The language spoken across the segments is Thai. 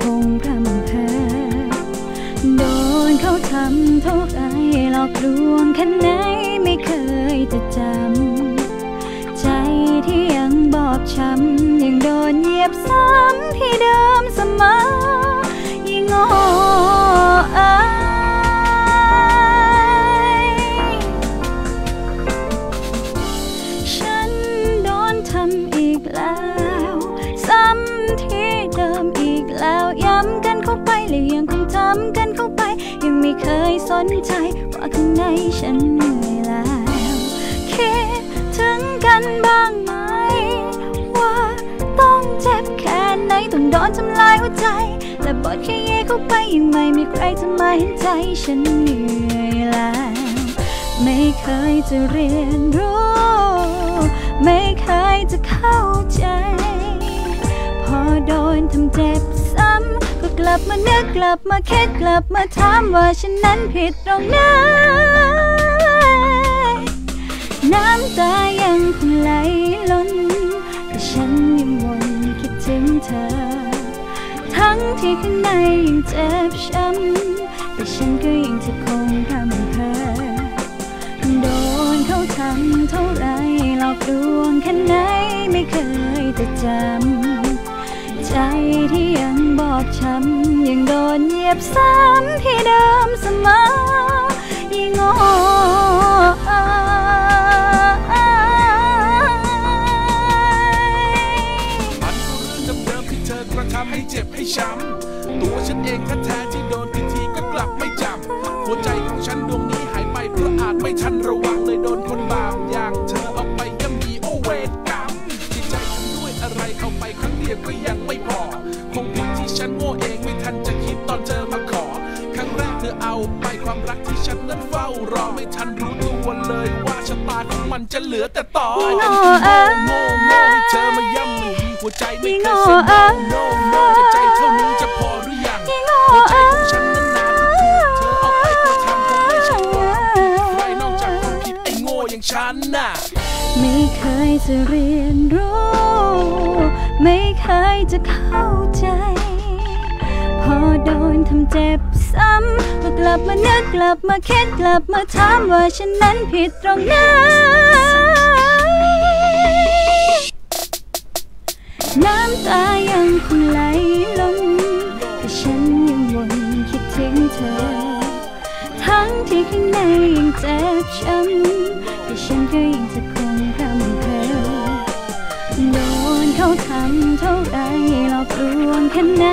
คงพร่ำเพอโดนเขาทำเท่าไรหลอกลวงแค่ไหนไม่เคยจะจำ ใจที่ยังบอบช้ำยังโดนเหยียบซ้ำที่เดิม ยังไม่เคยสนใจว่าข้างในฉันเหนื่อยแล้ว คิดถึงกันบ้างไหม ว่าต้องเจ็บแค่ไหน ต้องโดนทำลายหัวใจและบทแค่เย่เข้าไปยังไม่มีใครจะมาเห็นใจฉันเหนื่อยแล้ว ไม่เคยจะเรียนรู้ ไม่เคยจะเข้าใจ พอโดนทำเจ็บซ้ำ ลับมานึกกลับมาคิดกลับมาถามว่าฉันนั้นผิดตรงไหนน้ำตายังคงไหลล้นแต่ฉันยังวนคิดถึงเธอ ทั้งที่ข้างในยังเจ็บช้ำแต่ฉันก็ยังจะคงพร่ำเพอโดนเขาทำเท่าไรหลอกลวงแค่ไหนไม่เคยจะจำใจที่ยัง อบช้ำยังโดนเหยียบซ้ำที่เดิมเสมอยิ่งโง่เอ้ยมันเรื่องเดิมที่เธอกระทำให้เจ็บให้ช้ำตัวฉันเองแท้ที่โดนทีทีก็กลับไม่จำหัวใจของฉันดวงนี้หายไปเพราะอาจไม่ทันระวัง อเอาไปความรักที่ฉันนั้นเฝ้ารอไม่ทันรู้ตัวเลยว่าชะตาของมันจะเหลือแต่ต่อยิ่งโง่โง่โง่เอ้ยโง่ให้เธอมาย่ำยีหัวใจไม่เคยเสีย no no no แต่ใจเท่านี้จะพอหรือยังยิ่งโง่หัวใจของฉันนั้นนานที่ถูกเธอเอาไปกระทำคงไม่ใช่ความผิดใครนอกจากคนผิดไอ้โง่อย่างฉันน่ะไม่เคยจะเรียนรู้ ไม่เคยจะเข้าใจ พอโดนทำเจ็บ ซ้ำก็กลับมานึกกลับมาคิดกลับมาถามว่าฉันนั้นผิดตรงไหนน้ำตายังคงไหลล้นแต่ฉันยังวนคิดถึงเธอ ทั้งที่ข้างในยังเจ็บช้ำแต่ฉันก็ยังจะคงรำเพอโดนเขาทำเท่าไรหลอกลวงแค่ไหน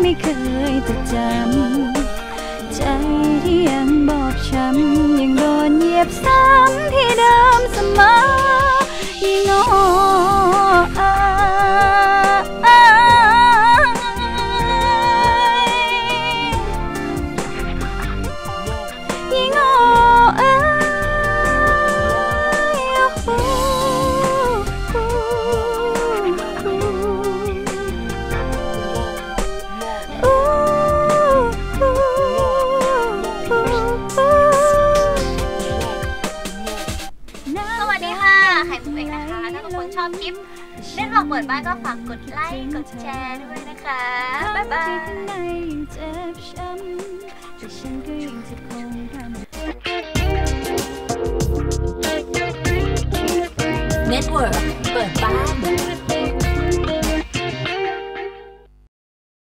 ไม่เคยจะจำ ใจที่ยังบอบช้ำยัง หมดบ้านก็ฝากกดไลค์กดแชร์ด้วยนะคะ บ๊ายบาย Network